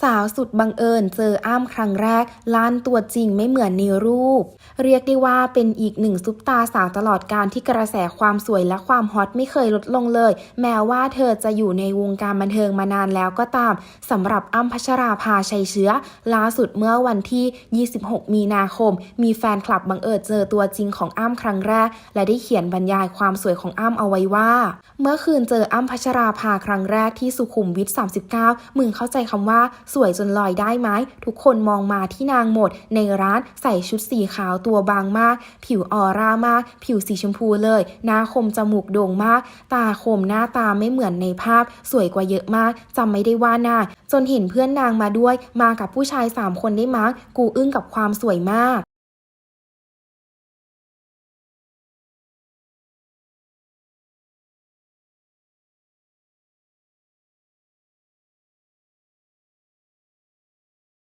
สาวสุดบังเอิญเจออ้ำครั้งแรกล้านตัวจริงไม่เหมือนในรูป เรียกได้ว่าเป็นอีกหนึ่งซุปตาสาวตลอดการที่กระแสความสวยและความฮอตไม่เคยลดลงเลย แม้ว่าเธอจะอยู่ในวงการบันเทิงมานานแล้วก็ตามสำหรับอ้ำพัชราภาชัยเชื้อ ล่าสุดเมื่อวันที่ 26 มีนาคม มีแฟนคลับบังเอิญเจอตัวจริงของอ้ำครั้งแรก และได้เขียนบรรยายความสวยของอ้ำเอาไว้ว่า เมื่อคืนเจออ้ำพัชราภาครั้งแรกที่สุขุมวิท 39 มึงเข้าใจคำว่าสวยจนลอยได้ไหมทุกคนมองมาที่นางหมด ในร้านใส่ชุดสีขาวตัวบางมาก ผิวออร่ามาก ผิวสีชมพูเลย หน้าคมจมูกโด่งมาก ตาคมหน้าตาไม่เหมือนในภาพ สวยกว่าเยอะมากจำไม่ได้ว่าหน้า จนเห็นเพื่อนนางมาด้วย มากับผู้ชายสามคนได้มั้งกูอึ้งกับความสวยมาก